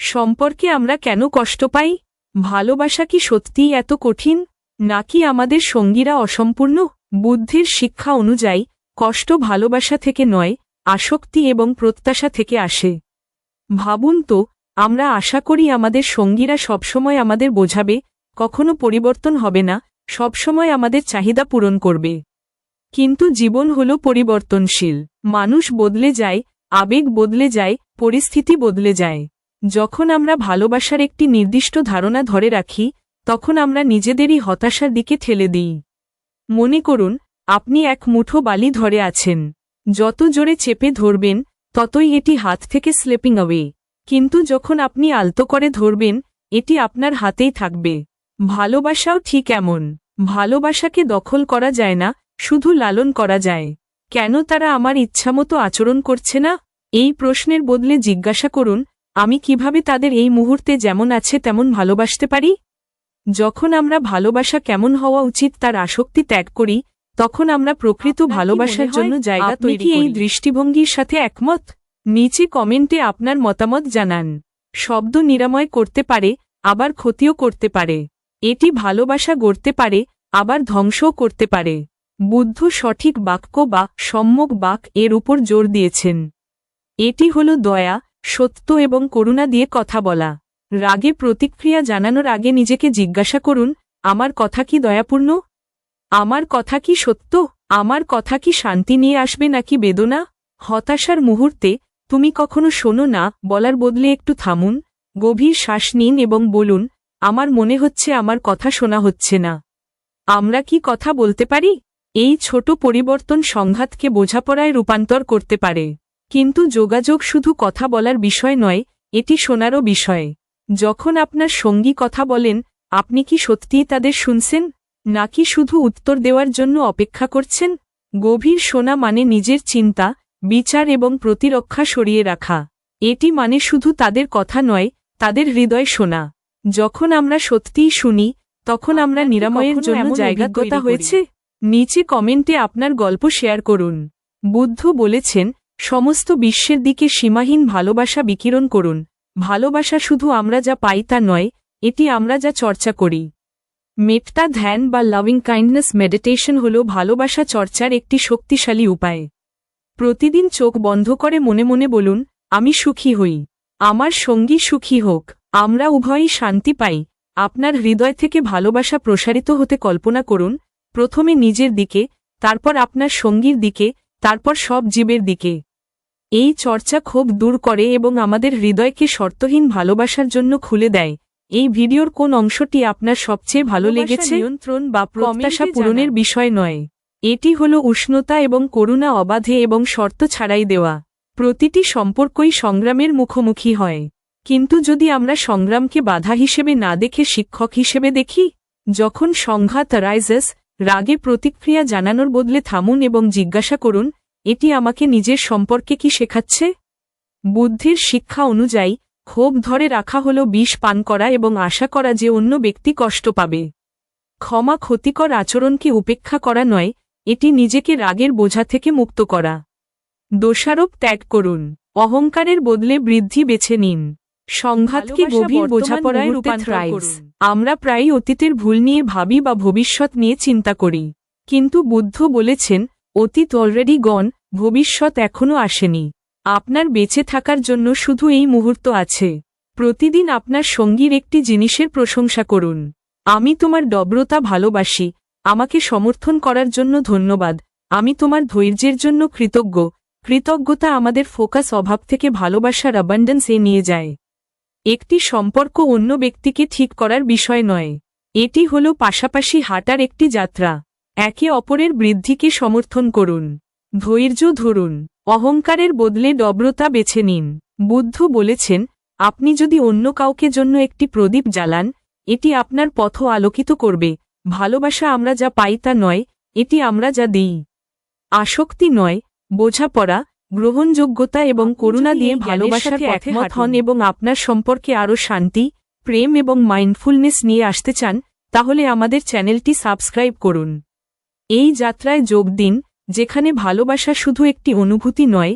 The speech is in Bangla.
সম্পর্কে আমরা কেন কষ্ট পাই? ভালোবাসা কি সত্যিই এত কঠিন? নাকি আমাদের সঙ্গীরা অসম্পূর্ণ? বুদ্ধির শিক্ষা অনুযায়ী, কষ্ট ভালোবাসা থেকে নয়, আসক্তি এবং প্রত্যাশা থেকে আসে। ভাবুন তো, আমরা আশা করি আমাদের সঙ্গীরা সবসময় আমাদের বোঝাবে, কখনো পরিবর্তন হবে না, সবসময় আমাদের চাহিদা পূরণ করবে। কিন্তু জীবন হল পরিবর্তনশীল। মানুষ বদলে যায়, আবেগ বদলে যায়, পরিস্থিতি বদলে যায়। যখন আমরা ভালোবাসার একটি নির্দিষ্ট ধারণা ধরে রাখি, তখন আমরা নিজেদেরই হতাশার দিকে ঠেলে দিই। মনে করুন, আপনি এক মুঠো বালি ধরে আছেন। যত জোরে চেপে ধরবেন, ততই এটি হাত থেকে স্লেপিং অ্যাওয়ে কিন্তু যখন আপনি আলতো করে ধরবেন, এটি আপনার হাতেই থাকবে। ভালোবাসাও ঠিক এমন। ভালোবাসাকে দখল করা যায় না, শুধু লালন করা যায়। কেন তারা আমার ইচ্ছামতো আচরণ করছে না? এই প্রশ্নের বদলে জিজ্ঞাসা করুন আমি কীভাবে তাদের এই মুহূর্তে যেমন আছে তেমন ভালোবাসতে পারি? যখন আমরা ভালোবাসা কেমন হওয়া উচিত তার আসক্তি ত্যাগ করি তখন আমরা প্রকৃত ভালোবাসার জন্য জায়গা তৈরি এই দৃষ্টিভঙ্গির সাথে একমত? নিচে কমেন্টে আপনার মতামত জানান। শব্দ নিরাময় করতে পারে আবার ক্ষতিও করতে পারে। এটি ভালোবাসা গড়তে পারে আবার ধ্বংসও করতে পারে। বুদ্ধ সঠিক বাক্য বা সম্যক বাক এর উপর জোর দিয়েছেন। এটি হল দয়া সত্য এবং করুণা দিয়ে কথা বলা। রাগে প্রতিক্রিয়া জানানোর আগে নিজেকে জিজ্ঞাসা করুন, আমার কথা কি দয়াপূর্ণ? আমার কথা কি সত্য? আমার কথা কি শান্তি নিয়ে আসবে নাকি বেদনা? হতাশার মুহূর্তে, তুমি কখনো শোনো না, বলার বদলে একটু থামুন, গভীর শ্বাস নিন এবং বলুন, আমার মনে হচ্ছে আমার কথা শোনা হচ্ছে না। আমরা কি কথা বলতে পারি? এই ছোট পরিবর্তন সংঘাতকে বোঝাপড়ায় রূপান্তর করতে পারে। কিন্তু যোগাযোগ শুধু কথা বলার বিষয় নয় এটি শোনারও বিষয়। যখন আপনার সঙ্গী কথা বলেন আপনি কি সত্যিই তাদের শুনছেন নাকি শুধু উত্তর দেওয়ার জন্য অপেক্ষা করছেন? গভীর শোনা মানে নিজের চিন্তা বিচার এবং প্রতিরক্ষা সরিয়ে রাখা। এটি মানে শুধু তাদের কথা নয় তাদের হৃদয় শোনা। যখন আমরা সত্যিই শুনি তখন আমরা নিরাময়ের জন্য এমন জায়গা হয়েছে? নিচে কমেন্টে আপনার গল্প শেয়ার করুন। বুদ্ধ বলেছেন সমস্ত বিশ্বের দিকে সীমাহীন ভালোবাসা বিকিরণ করুন। ভালোবাসা শুধু আমরা যা পাই তা নয়, এটি আমরা যা চর্চা করি। মেট্টা ধ্যান বা লাভিং কাইন্ডনেস মেডিটেশন হল ভালোবাসা চর্চার একটি শক্তিশালী উপায়। প্রতিদিন চোখ বন্ধ করে মনে মনে বলুন, আমি সুখী হই। আমার সঙ্গী সুখী হোক। আমরা উভয়ই শান্তি পাই। আপনার হৃদয় থেকে ভালোবাসা প্রসারিত হতে কল্পনা করুন, প্রথমে নিজের দিকে, তারপর আপনার সঙ্গীর দিকে, তারপর সব জীবের দিকে। এই চর্চা ক্ষোভ দূর করে এবং আমাদের হৃদয়কে শর্তহীন ভালোবাসার জন্য খুলে দেয়। এই ভিডিওর কোন অংশটি আপনার সবচেয়ে ভালো লেগেছে? নিয়ন্ত্রণ বা প্রত্যাশা পূরণের বিষয় নয়। এটি হল উষ্ণতা এবং করুণা অবাধে এবং শর্ত ছাড়াই দেওয়া। প্রতিটি সম্পর্কই সংগ্রামের মুখোমুখি হয়। কিন্তু যদি আমরা সংগ্রামকে বাধা হিসেবে না দেখে শিক্ষক হিসেবে দেখি যখন সংঘাত রাইজেস রাগে প্রতিক্রিয়া জানানোর বদলে থামুন এবং জিজ্ঞাসা করুন এটি আমাকে নিজের সম্পর্কে কি শেখাচ্ছে? বুদ্ধির শিক্ষা অনুযায়ী ক্ষোভ ধরে রাখা হল বিষ পান করা এবং আশা করা যে অন্য ব্যক্তি কষ্ট পাবে। ক্ষমা ক্ষতিকর আচরণকে উপেক্ষা করা নয় এটি নিজেকে রাগের বোঝা থেকে মুক্ত করা। দোষারোপ ত্যাগ করুন অহংকারের বদলে বৃদ্ধি বেছে নিন। সংঘাতকে গভীর বোঝাপড়ায় রূপান্তর আমরা প্রায়ই অতীতের ভুল নিয়ে ভাবি বা ভবিষ্যৎ নিয়ে চিন্তা করি। কিন্তু বুদ্ধ বলেছেন অতীত অলরেডি গন ভবিষ্যৎ এখনও আসেনি। আপনার বেঁচে থাকার জন্য শুধু এই মুহূর্ত আছে। প্রতিদিন আপনার সঙ্গীর একটি জিনিসের প্রশংসা করুন। আমি তোমার ডব্রতা ভালোবাসি, আমাকে সমর্থন করার জন্য ধন্যবাদ। আমি তোমার ধৈর্যের জন্য কৃতজ্ঞ, কৃতজ্ঞতা আমাদের ফোকাস অভাব থেকে ভালোবাসার অ্যাবান্ডেন্সে নিয়ে যায়। একটি সম্পর্ক অন্য ব্যক্তিকে ঠিক করার বিষয় নয়। এটি হল পাশাপাশি হাঁটার একটি যাত্রা। একে অপরের বৃদ্ধিকে সমর্থন করুন। ধৈর্য ধরুন। অহংকারের বদলে ডব্রতা বেছে নিন। বুদ্ধ বলেছেন আপনি যদি অন্য কাউকে জন্য একটি প্রদীপ জ্বালান এটি আপনার পথ আলোকিত করবে। ভালোবাসা আমরা যা পাই তা নয় এটি আমরা যা দিই। আসক্তি নয় বোঝাপড়া গ্রহণযোগ্যতা এবং করুণা দিয়ে পথে একমত হন। এবং আপনার সম্পর্কে আরও শান্তি প্রেম এবং মাইন্ডফুলনেস নিয়ে আসতে চান তাহলে আমাদের চ্যানেলটি সাবস্ক্রাইব করুন। এই যাত্রায় যোগ দিন যেখানে ভালোবাসা শুধু একটি অনুভূতি নয়